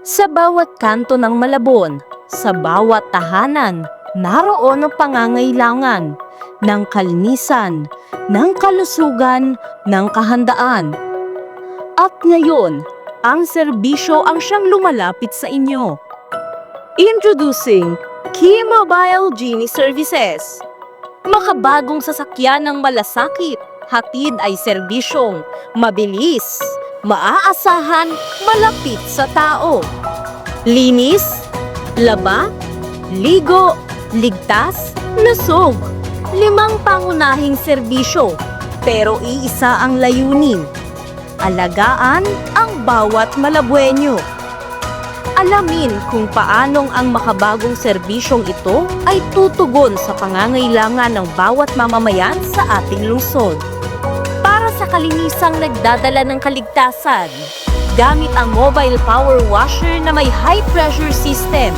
Sa bawat kanto ng Malabon, sa bawat tahanan, naroon ang pangangailangan ng kalinisan, ng kalusugan, ng kahandaan. At ngayon, ang serbisyo ang siyang lumalapit sa inyo. Introducing Key Mobile Genie Services. Makabagong sasakyan ng malasakit, hatid ay serbisyong mabilis, maaasahan, malapit sa tao. Linis, laba, ligo, ligtas, lusog. Limang pangunahing serbisyo, pero iisa ang layunin. Alagaan ang bawat malabuenyo. Alamin kung paanong ang makabagong serbisyong ito ay tutugon sa pangangailangan ng bawat mamamayan sa ating lungsod. Sa kalinisang nagdadala ng kaligtasan, gamit ang mobile power washer na may high pressure system,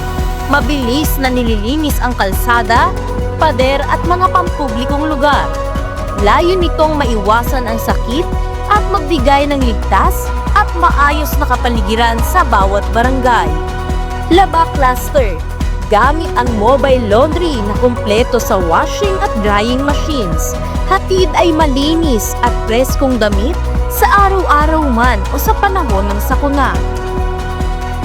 mabilis na nililinis ang kalsada, pader at mga pampublikong lugar. Layo nitong maiwasan ang sakit at magbigay ng ligtas at maayos na kapaligiran sa bawat barangay. Laba Cluster Gamit ang mobile laundry na kumpleto sa washing at drying machines. Hatid ay malinis at preskong damit sa araw-araw man o sa panahon ng sakuna.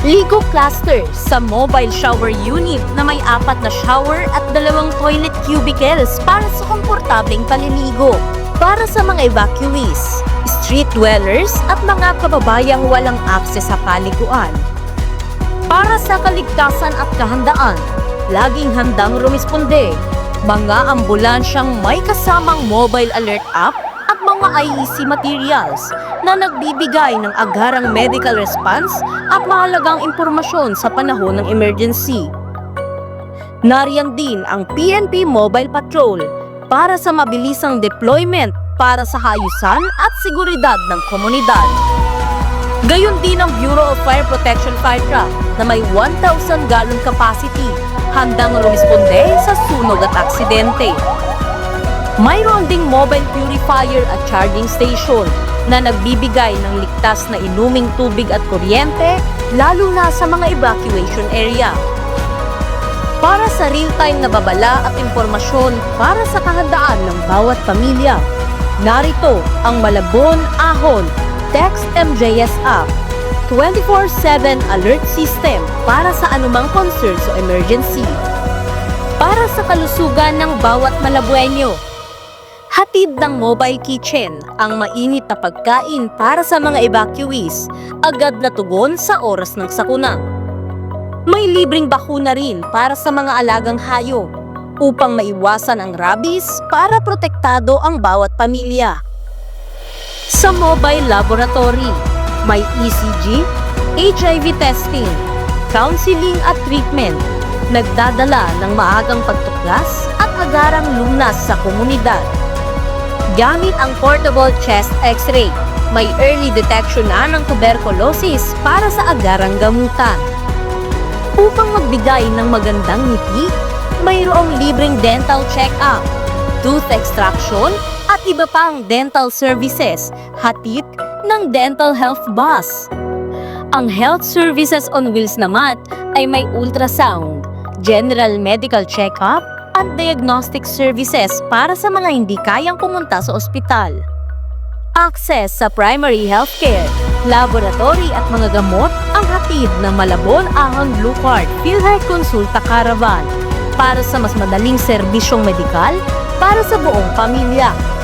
Ligo Cluster sa mobile shower unit na may apat na shower at dalawang toilet cubicles para sa komportableng paliligo. Para sa mga evacuees, street dwellers at mga kababayang walang akses sa paliguan. Sa kaligtasan at kahandaan, laging handang rumisponde. Mga ambulansyang may kasamang mobile alert app at mga IEC materials na nagbibigay ng agarang medical response at mahalagang impormasyon sa panahon ng emergency. Nariyan din ang PNP Mobile Patrol para sa mabilisang deployment para sa hayusan at seguridad ng komunidad. Gayon din ang Bureau of Fire Protection Fire Truck na may 1,000 gallon capacity, handang rumisponde sa sunog at aksidente. Mayroon ding mobile purifier at charging station na nagbibigay ng ligtas na inuming tubig at kuryente lalo na sa mga evacuation area. Para sa real-time na babala at impormasyon para sa kahandaan ng bawat pamilya, narito ang Malabon Ahon Text MJS app 24-7 alert system para sa anumang concerns o emergency. Para sa kalusugan ng bawat Malabuenyo, Hatid ng mobile kitchen ang mainit na pagkain para sa mga evacuees, agad na tugon sa oras ng sakuna. May libreng bakuna rin para sa mga alagang hayop upang maiwasan ang rabies para protektado ang bawat pamilya. Sa mobile laboratory, may ECG, HIV testing, counseling at treatment, nagdadala ng maagang pagtuklas at agarang lunas sa komunidad. Gamit ang portable chest x-ray, may early detection na ng tuberculosis para sa agarang gamutan. Upang magbigay ng magandang ngiti, mayroong libreng dental check-up, tooth extraction, at iba pang dental services, hatid ng Dental Health Bus. Ang Health Services on Wheels naman ay may ultrasound, general medical check-up, at diagnostic services para sa mga hindi kayang pumunta sa ospital. Access sa primary healthcare, laboratory at mga gamot ang hatid ng Malabon Ahon Blue Card PhilHealth Consulta Caravan para sa mas madaling serbisyong medikal para sa buong pamilya.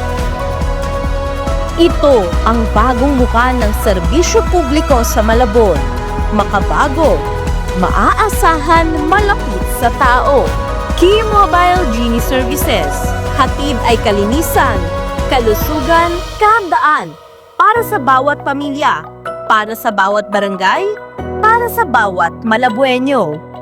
Ito ang bagong mukha ng serbisyo publiko sa Malabon. Makabago, maaasahan, malapit sa tao. Key Mobile Genie Services. Hatid ay kalinisan, kalusugan, kahandaan. Para sa bawat pamilya, para sa bawat barangay, para sa bawat Malabuenyo.